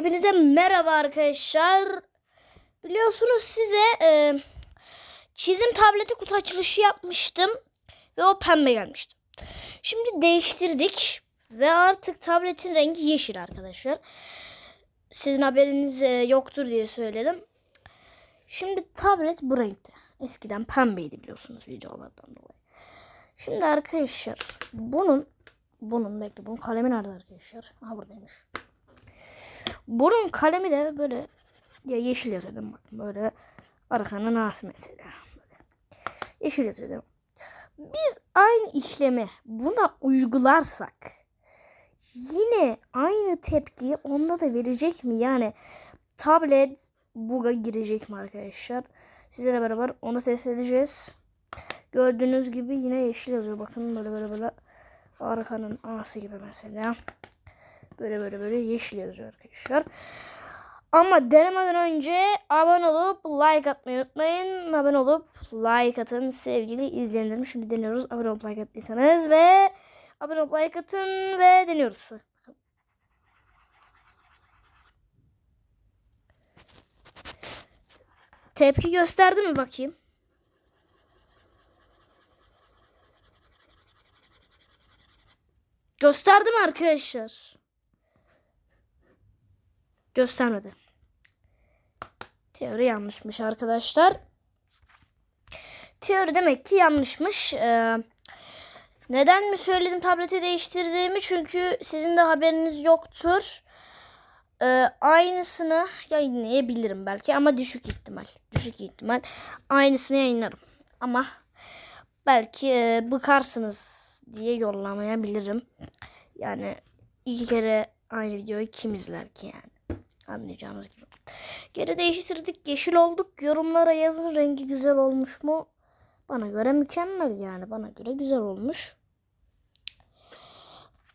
Hepinize merhaba arkadaşlar. Biliyorsunuz size e, çizim tableti kutu açılışı yapmıştım. Ve o pembe gelmişti. Şimdi değiştirdik. Ve artık tabletin rengi yeşil arkadaşlar. Sizin haberiniz e, yoktur diye söyledim. Şimdi tablet bu renkte. Eskiden pembeydi biliyorsunuz videolardan dolayı. Şimdi arkadaşlar bunun bunun bekle bunun kalemi nerede arkadaşlar? Aha buradaymış. Bunun kalemi de böyle ya yeşil yazıyordum bak böyle arkanın ağası mesela. Böyle. Yeşil yazıyordum. Biz aynı işlemi buna uygularsak yine aynı tepkiyi onda da verecek mi? Yani tablet buga girecek mi arkadaşlar? Sizlerle beraber onu test edeceğiz. Gördüğünüz gibi yine yeşil yazıyor. Bakın böyle böyle böyle arkanın ağası gibi mesela. Böyle böyle böyle yeşil yazıyor arkadaşlar. Ama denemeden önce abone olup like atmayı unutmayın. Abone olup like atın sevgili izleyenlerim. Şimdi deniyoruz. Abone olup like attıysanız ve abone olup like atın ve deniyoruz. Tepki gösterdi mi bakayım? Gösterdim arkadaşlar. Göstermedi. Teori yanlışmış arkadaşlar. Teori demek ki yanlışmış. Ee, neden mi söyledim tableti değiştirdiğimi? Çünkü sizin de haberiniz yoktur. Ee, aynısını yayınlayabilirim belki ama düşük ihtimal. Düşük ihtimal. Aynısını yayınlarım. Ama belki e, bıkarsınız diye yollamayabilirim. Yani iki kere aynı videoyu kim izler ki yani? Anlayacağınız gibi. Geri değiştirdik. Yeşil olduk. Yorumlara yazın rengi güzel olmuş mu? Bana göre mükemmel yani. Bana göre güzel olmuş.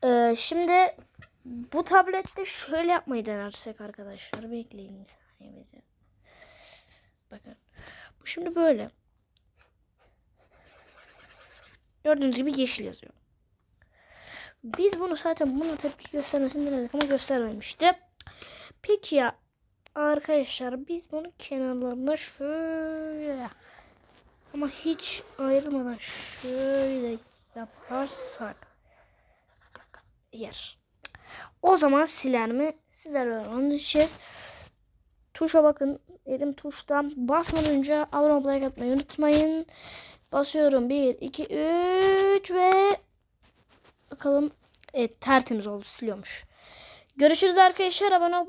Ee, şimdi bu tablette şöyle yapmayı denersek arkadaşlar. Bekleyin bir saniye bize. Bakın. Bu şimdi böyle. Gördüğünüz gibi yeşil yazıyor. Biz bunu zaten buna tepki göstermesini denedik ama göstermemişti. Peki ya arkadaşlar biz bunu kenarlarına şöyle ama hiç ayrılmadan şöyle yaparsak yer. O zaman siler mi? Sizlerle anlaşacağız. Tuşa bakın. Elim tuştan. Basmadan önce abone olmayı like atmayı unutmayın. Basıyorum. 1, 2, 3 ve bakalım. Evet tertemiz oldu. Siliyormuş. Görüşürüz arkadaşlar. Abone olmayı